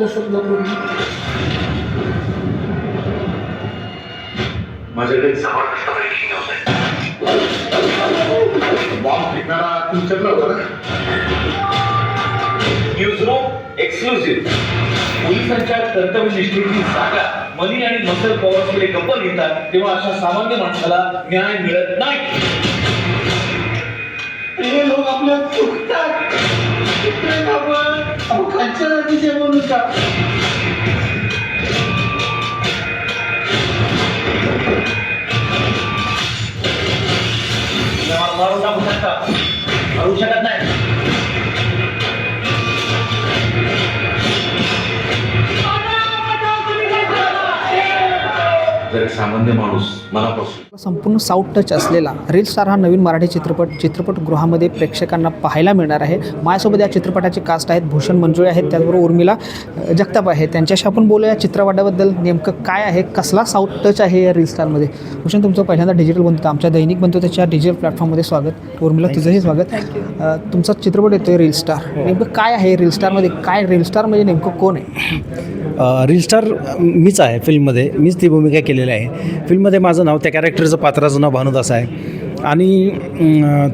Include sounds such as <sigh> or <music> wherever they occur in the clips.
पसंत करून माझ्याकडे बॉम्ब फेकणारा तुमच्याकडे होता ना? न्यूज रूम एक्सक्लुझिव्ह पोलिसांच्या कर्तव्यनिष्ठेची जागा मनी आणि मसल पॉवरकडे गप्प घेतात तेव्हा अशा सामान्य माणसाला न्याय मिळत नाही. हे लोक आपल्या चुकतात खालच्या जातीचे का मारून टाकू शकता मारू शकत नाही सामान्य माणूस मनापासून. संपूर्ण साऊथ टच असलेला रील स्टार हा नवीन मराठी चित्रपट चित्रपटगृहामध्ये प्रेक्षकांना पाहायला मिळणार आहे. माझ्यासोबत या चित्रपटाचे कास्ट आहेत भूषण मंजुळे आहेत त्याचबरोबर उर्मिला जगताप आहे. त्यांच्याशी आपण बोलूया चित्रपटाबद्दल नेमकं काय आहे कसला साऊथ टच आहे या रील स्टारमध्ये भूषण तुमचं पहिल्यांदा डिजिटल बनतो आमच्या दैनिक बनतो त्याच्या डिजिटल प्लॅटफॉर्ममध्ये स्वागत. उर्मिला तुझंही स्वागत. तुमचा चित्रपट येतो रील स्टार नेमकं काय आहे रील स्टारमध्ये काय रील स्टार म्हणजे नेमकं कोण आहे? रील स्टार मीच आहे फिल्ममध्ये. मीच ती भूमिका केलेली आहे. फिल्ममध्ये माझं नाव त्या कॅरेक्टरचं पात्राचं नाव भानुदास आहे. आणि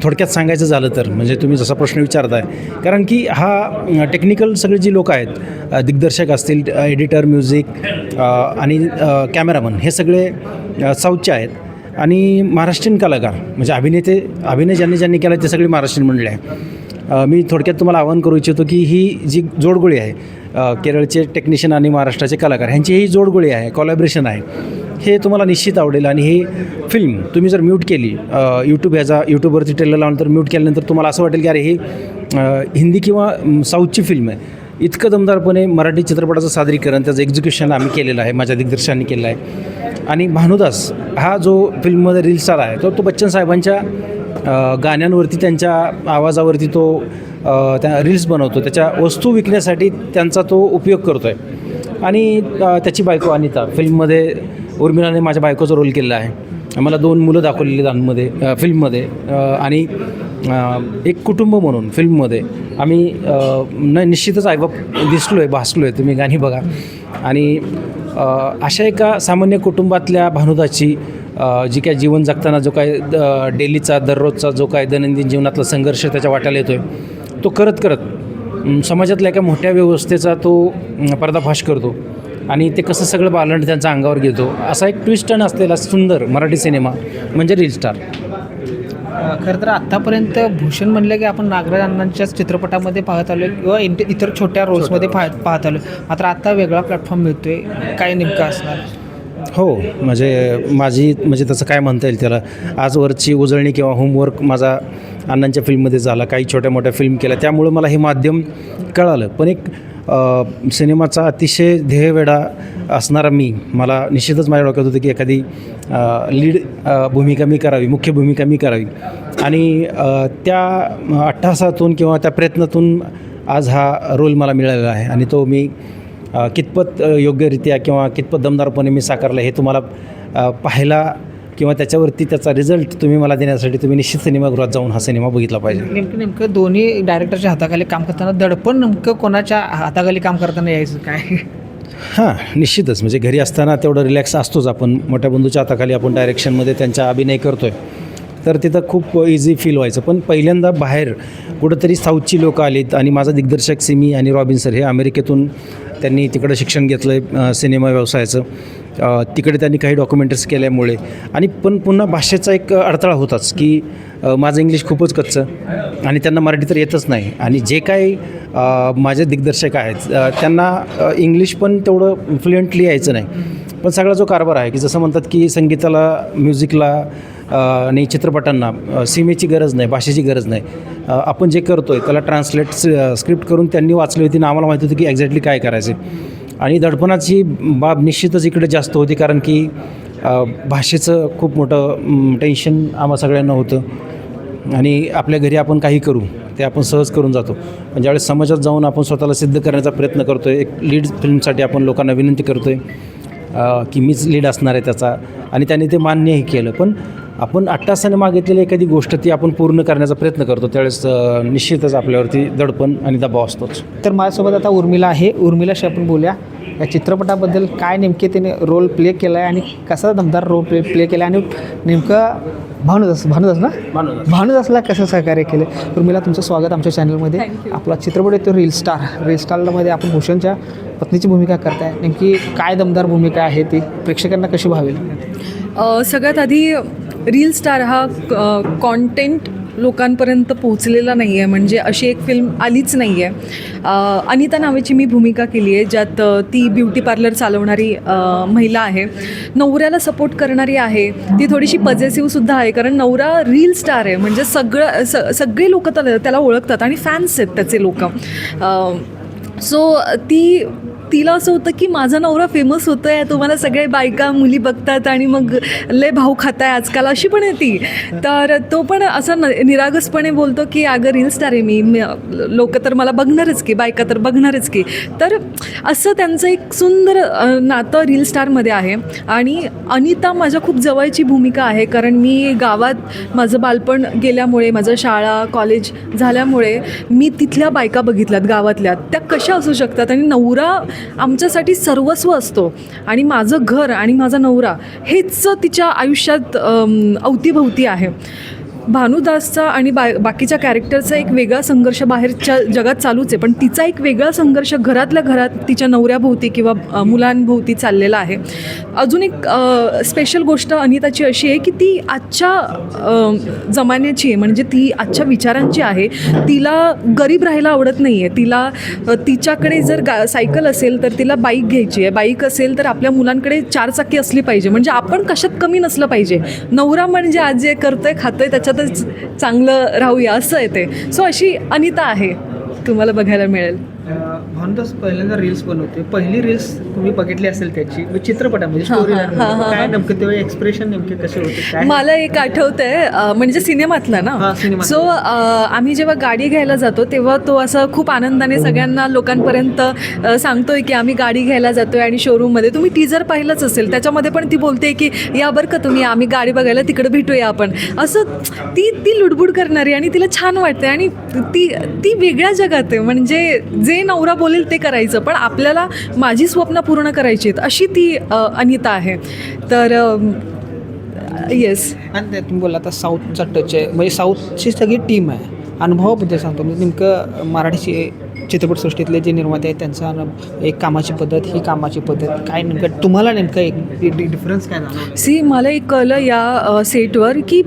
थोडक्यात सांगायचं झालं तर म्हणजे तुम्ही जसा प्रश्न विचारताय कारण की हा टेक्निकल सगळे जी लोक आहेत दिग्दर्शक असतील एडिटर म्युझिक आणि कॅमेरामन हे सगळे साऊथचे आहेत. आणि महाराष्ट्रीयन कलाकार म्हणजे अभिनेते अभिनय ज्यांनी ज्यांनी केला ते सगळे महाराष्ट्रीयन मंडळी आहे मी थोडक्यात तुम्हाला आवाहन करू इच्छितो की ही जी जोडगोळी आहे केरळचे टेक्निशियन आणि महाराष्ट्राचे कलाकार ह्यांची ही जोडगोळी आहे कॉलॅबरेशन आहे. हे तुम्हाला निश्चित आवडेल आणि ही फिल्म तुम्ही जर म्यूट केली यूट्यूब ह्याचा यूट्यूबवरती ट्रेलर लावून तर म्यूट केल्यानंतर तुम्हाला असं वाटेल की अरे ही हिंदी किंवा साऊथची फिल्म आहे. इतकं दमदारपणे मराठी चित्रपटाचं सादरीकरण त्याचं एक्झिक्युशन आम्ही केलेलं आहे माझ्या दिग्दर्शकांनी केलं आहे. आणि भानुदास हा जो फिल्ममध्ये रील्स आला आहे तो तो बच्चन साहेबांच्या गाण्यांवरती त्यांच्या आवाजावरती तो त्या रील्स बनवतो. त्याच्या वस्तू विकण्यासाठी त्यांचा तो उपयोग करतो आहे आणि त्याची बायको अनिता फिल्ममध्ये उर्मिलाने माझ्या बायकोचा रोल केलेला आहे. मला दोन मुलं दाखवलेली दानमध्ये फिल्ममध्ये आणि एक कुटुंब म्हणून फिल्ममध्ये आम्ही न निश्चितच आईबाप दिसलो आहे भासलो आहे तुम्ही गाणी बघा. आणि अशा एका सामान्य कुटुंबातल्या भानुदाची जी काय जीवन जगताना जो काय द- डेलीचा दररोजचा जो काय दैनंदिन जीवनातला संघर्ष त्याच्या वाट्याला येतो आहे तो करत करत समाजातल्या एका मोठ्या व्यवस्थेचा तो पर्दाफाश करतो. आणि ते कसं सगळं बालंड त्यांच्या अंगावर घेतो असा एक ट्विस्ट टर्न असलेला सुंदर मराठी सिनेमा म्हणजे रील स्टार खरं तर आत्तापर्यंत भूषण म्हणलं की आपण नागराज अण्णांच्याच चित्रपटामध्ये पाहत आलो किंवा इंट इतर छोट्या रोल्समध्ये पाहत पाहत आलो मात्र आता वेगळा प्लॅटफॉर्म मिळतोय. काय नेमकं असणार? हो म्हणजे माझी म्हणजे तसं काय म्हणता येईल त्याला. आजवरची उजळणी किंवा होमवर्क माझा अण्णांच्या फिल्ममध्ये झाला काही छोट्या मोठ्या फिल्म केल्या. त्यामुळं मला हे माध्यम कळालं. पण एक सिनेमाचा अतिशय ध्येयवेडा असणारा मी मला निश्चितच माझ्या डोक्यात होतं की एखादी लीड भूमिका मी करावी मुख्य भूमिका मी करावी. आणि त्या अट्टासातून किंवा त्या प्रयत्नातून आज हा रोल मला मिळालेला आहे. आणि तो मी कितपत योग्यरित्या किंवा कितपत दमदारपणे मी साकारलं हे तुम्हाला पाहायला किंवा त्याच्यावरती त्याचा रिझल्ट तुम्ही मला देण्यासाठी तुम्ही निश्चित सिनेमागृहात जाऊन हा सिनेमा बघितला पाहिजे. नेमकं नेमकं दोन्ही डायरेक्टरच्या हाताखाली काम करताना दडपण नेमकं कोणाच्या हाताखाली काम करताना यायचं काय? हां निश्चितच. म्हणजे घरी असताना तेवढं रिलॅक्स असतोच आपण. मोठ्या बंधूच्या हाताखाली आपण डायरेक्शनमध्ये त्यांचा अभिनय करतो आहे तर तिथं खूप इझी फील व्हायचं. पण पहिल्यांदा बाहेर कुठंतरी साऊथची लोकं आलीत आणि माझा दिग्दर्शक सिमी आणि रॉबिन सर हे अमेरिकेतून त्यांनी तिकडं शिक्षण घेतलं आहे सिनेमा व्यवसायाचं. तिकडे त्यांनी काही डॉक्युमेंटरीज केल्यामुळे. आणि पण पुन्हा भाषेचा एक अडथळा होताच की माझं इंग्लिश खूपच कच्चं आणि त्यांना मराठी तर येतच नाही. आणि जे काही माझे दिग्दर्शक आहेत त्यांना इंग्लिश पण तेवढं फ्लुएंटली यायचं नाही. पण सगळा जो कारभार आहे की जसं म्हणतात की संगीताला म्युझिकला आणि चित्रपटांना सीमेची गरज नाही भाषेची गरज नाही. आपण जे करतो आहे त्याला ट्रान्सलेट स्क्रिप्ट करून त्यांनी वाचली होती आणि आम्हाला माहिती होतं की एक्झॅक्टली काय करायचं आणि दडपणाची बाब निश्चितच इकडे जास्त होती कारण की भाषेचं खूप मोठं टेन्शन आम्हा सगळ्यांना होतं. आणि आपल्या घरी आपण काही करू ते आपण सहज करून जातो. पण ज्यावेळेस समाजात जाऊन आपण स्वतःला सिद्ध करण्याचा प्रयत्न करतो आहे एक लीड फिल्मसाठी आपण लोकांना विनंती करतो आहे की मीच लीड असणार आहे त्याचा. आणि त्यांनी ते मान्यही केलं. पण आपण अट्टासाने मागितलेली एखादी गोष्ट ती आपण पूर्ण करण्याचा प्रयत्न करतो. त्यावेळेस निश्चितच आपल्यावरती दडपण आणि दबाव असतोच. तर माझ्यासोबत आता उर्मिला आहे. उर्मिलाशी आपण बोलूया. या चित्रपटाबद्दल काय नेमके तिने रोल प्ले केला आहे आणि कसा दमदार रोल प्ले प्ले केला आहे आणि नेमकं भानुदास भानुदास ना? भानुदास. भानुदासला कसं सहकार्य केलं? उर्मिला तुमचं स्वागत आमच्या चॅनलमध्ये आपला चित्रपट येतो रील स्टार रील स्टारमध्ये आपण भूषणच्या पत्नीची भूमिका करताय. नेमकी काय दमदार भूमिका आहे ती? प्रेक्षकांना कशी भावेल? सगळ्यात आधी रील स्टार हा कॉन्टेंट लोकांपर्यंत पोहोचलेला नाही आहे म्हणजे अशी एक फिल्म आलीच नाही आहे अनिता नावाची मी भूमिका केली आहे ज्यात ती ब्युटी पार्लर चालवणारी महिला आहे. नवऱ्याला सपोर्ट करणारी आहे. ती थोडीशी पजेसिव्हसुद्धा आहे कारण नवरा रील स्टार आहे. म्हणजे सगळं स सगळे लोक त्याला ओळखतात आणि फॅन्स आहेत त्याचे लोक. सो ती तिला असं होतं की माझा नवरा फेमस होतो आहे तुम्हाला सगळे बायका मुली बघतात आणि मग लय भाऊ खात आहे आजकाल अशी पण आहे ती. तर तो पण असा न निरागसपणे बोलतो की अगं रील स्टार आहे मी लोक तर मला बघणारच की बायका तर बघणारच की. तर असं त्यांचं एक सुंदर नातं रील स्टारमध्ये आहे. आणि अनिता माझ्या खूप जवळची भूमिका आहे कारण मी गावात माझं बालपण गेल्यामुळे माझं शाळा कॉलेज झाल्यामुळे मी तिथल्या बायका बघितल्यात गावातल्या. त्या कशा असू शकतात? आणि नवरा आमच्यासाठी सर्वस्व असतो. आणि माझं घर आणि माझा नवरा हेच तिच्या आयुष्यात अवतीभवती आहे. भानुदासचा आणि बा बाकीच्या कॅरेक्टरचा एक वेगळा संघर्ष बाहेरच्या जगात चालूच आहे. पण तिचा एक वेगळा संघर्ष घरातल्या घरात तिच्या नवऱ्याभोवती किंवा मुलांभोवती चाललेला आहे. अजून एक स्पेशल गोष्ट अनिताची अशी आहे की ती आजच्या जमान्याची आहे. म्हणजे ती आजच्या विचारांची आहे. तिला गरीब राहायला आवडत नाही आहे तिला तिच्याकडे जर गा सायकल असेल तर तिला बाईक घ्यायची आहे. बाईक असेल तर आपल्या मुलांकडे चारचाकी असली पाहिजे. म्हणजे आपण कशात कमी नसलं पाहिजे. नवरा म्हणजे आज जे करतोय खातोय त्याच्यातच चांगलं राहूया असं आहे ते. सो अशी अनिता आहे तुम्हाला बघायला मिळेल. भानुदास पहिल्यांदा रील्स बनवते पहिली रील्स तुम्ही बघितली असेल त्याची चित्रपटामध्ये काय. नेमकं तेव्हा एक्सप्रेशन नेमके कसे होते मला एक आठवतंय म्हणजे सिनेमातला ना. सो आम्ही जेव्हा गाडी घ्यायला जातो तेव्हा तो असं खूप आनंदाने सगळ्यांना लोकांपर्यंत सांगतोय की आम्ही गाडी घ्यायला जातोय आणि शोरूममध्ये तुम्ही टीजर पाहिलंच असेल. त्याच्यामध्ये पण ती बोलते की या बरं का तुम्ही आम्ही गाडी बघायला तिकडे भेटूया आपण. असं ती ती लुडबुड करणारी आणि तिला छान वाटते आणि ती ती वेगळ्या जगात आहे. म्हणजे जे नवरा बोलेल ते करायचं पण आपल्याला माझी स्वप्न पूर्ण करायची आहेत अशी ती अनिता आहे. तर येस आणि तुम्ही बोला आता साऊथचा टच आहे म्हणजे साऊथची सगळी टीम आहे. अनुभवाबद्दल सांगतो म्हणजे नेमकं मराठीची चित्रपटसृष्टीतले जे निर्माते आहेत त्यांचा अनु- एक कामाची पद्धत ही कामाची पद्धत काय नेमकं तुम्हाला नेमकं एक डिफरन्स काय सी मला एक कळलं या सेटवर की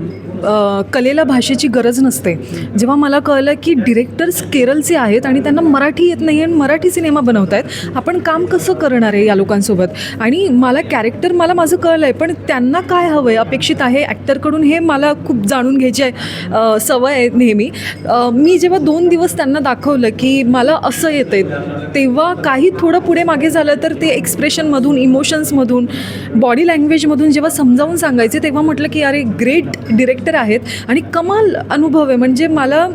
कलेला भाषेची गरज नसते. जेव्हा मला कळलं की डिरेक्टर्स केरळचे आहेत आणि त्यांना मराठी येत नाही आणि मराठी सिनेमा बनवत आहेत आपण काम कसं करणार आहे या लोकांसोबत? आणि मला कॅरेक्टर मला माझं कळलं आहे पण त्यांना काय हवं आहे अपेक्षित आहे ॲक्टरकडून हे मला खूप जाणून घ्यायची आहे सवय आहे नेहमी. मी जेव्हा दोन दिवस त्यांना दाखवलं की मला असं येतं आहे तेव्हा काही थोडं पुढे मागे झालं तर ते एक्सप्रेशनमधून इमोशन्समधून बॉडी लँग्वेजमधून जेव्हा समजावून सांगायचे तेव्हा म्हटलं की अरे ग्रेट डिरेक्टर आहेत. आणि कमाल अनुभव आहे. म्हणजे मला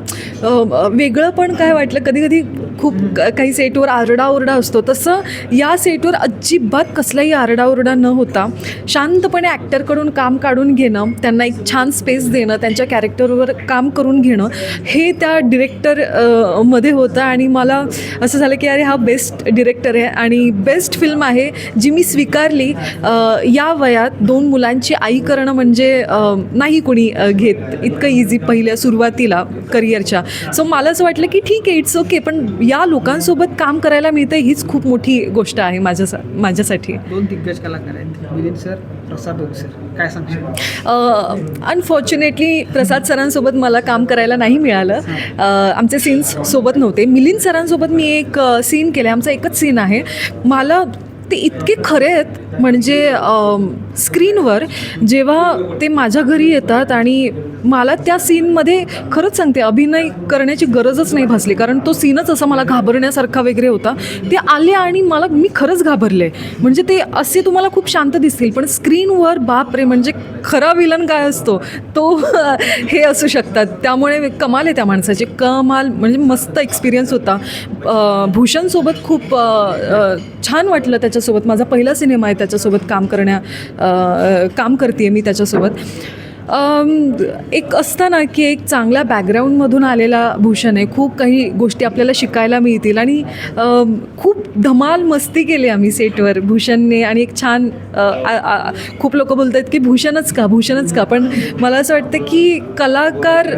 वेगळं पण काय वाटलं कधी कधी खूप काही सेटवर आरडाओरडा असतो. तसं या सेटवर अजिबात कसलाही आरडाओरडा न होता शांतपणे ॲक्टरकडून काम काढून घेणं त्यांना एक छान स्पेस देणं त्यांच्या कॅरेक्टरवर काम करून घेणं हे त्या डिरेक्टरमध्ये होतं. आणि मला असं झालं की अरे हा बेस्ट डिरेक्टर आहे. आणि बेस्ट फिल्म आहे जी मी स्वीकारली. या वयात दोन मुलांची आई करणं म्हणजे नाही कोणी घेत इतकं इझी पहिल्या सुरुवातीला करिअरच्या सो मला असं वाटलं की ठीक आहे इट्स ओके पण या लोकांसोबत काम करायला मिळतं हीच खूप मोठी गोष्ट आहे माझ्या माझ्यासाठी. दोन दिग्गज कलाकार आहेत. सर प्रसाद सर काय सांगशील? अनफॉर्च्युनेटली प्रसाद सरांसोबत मला काम करायला नाही मिळालं. आमचे सीन्स सोबत नव्हते. मिलिंद सरांसोबत मी एक सीन केलं आमचा एकच सीन आहे. मला ते इतके खरे आहेत. म्हणजे स्क्रीनवर जेव्हा ते माझ्या घरी येतात आणि मला त्या सीनमध्ये खरंच सांगते अभिनय करण्याची गरजच नाही भासली. कारण तो सीनच असा मला घाबरण्यासारखा वगैरे होता. ते आले आणि मला मी खरंच घाबरले. म्हणजे ते असे तुम्हाला खूप शांत दिसतील पण स्क्रीनवर बाप रे म्हणजे खरा विलन काय असतो? तो <laughs> हे असू शकतात. त्यामुळे कमाल आहे त्या माणसाचे. कमाल म्हणजे मस्त एक्सपिरियन्स होता. भूषणसोबत खूप छान वाटलं त्याच्यासोबत. माझा पहिला सिनेमा आहे त्याच्यासोबत काम करण्या काम करते मी त्याच्यासोबत. एक असतं ना की एक चांगल्या बॅकग्राऊंडमधून आलेला भूषण आहे. खूप काही गोष्टी आपल्याला शिकायला मिळतील. आणि खूप धमाल मस्ती केली आम्ही सेटवर भूषणने. आणि एक छान खूप लोक बोलत आहेत की भूषणच का भूषणच का? पण मला असं वाटतं की कलाकार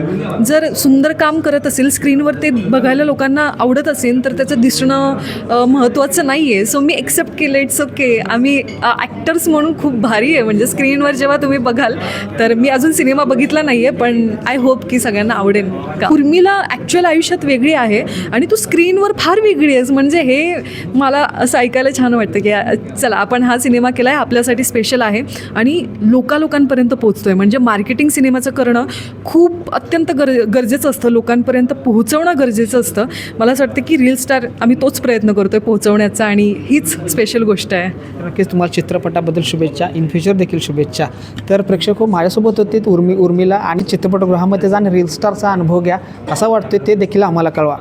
जर सुंदर काम करत असेल स्क्रीनवर ते बघायला लोकांना आवडत असेल तर त्याचं दिसणं महत्त्वाचं नाही आहे सो मी एक्सेप्ट केलं इट्स ओके आम्ही ॲक्टर्स म्हणून खूप भारी आहे. म्हणजे स्क्रीनवर जेव्हा तुम्ही बघाल तर मी अजून सिनेमा बघितला नाही आहे पण आय होप की सगळ्यांना आवडेल का? उर्मिला ॲक्च्युअल आयुष्यात वेगळी आहे आणि तू स्क्रीनवर फार वेगळी आहेस. म्हणजे हे मला असं ऐकायला छान वाटतं की चला आपण हा सिनेमा केला आहे आपल्यासाठी स्पेशल आहे आणि लोकालोकांपर्यंत पोहोचतो आहे म्हणजे मार्केटिंग सिनेमाचं करणं खूप अत्यंत गर गरजेचं असतं. लोकांपर्यंत पोहोचवणं गरजेचं असतं. मला असं वाटतं की रील स्टार आम्ही तोच प्रयत्न करतो आहे पोहोचवण्याचा आणि हीच स्पेशल गोष्ट आहे. नक्कीच तुम्हाला चित्रपटाबद्दल शुभेच्छा इन फ्युचर देखील शुभेच्छा. तर प्रेक्षक हो, माझ्यासोबत होते उर्मी उर्मिला आणि चित्रपटगृहामध्ये जाणं रील स्टारचा अनुभव घ्या. कसा वाटतोय ते देखील आम्हाला कळवा.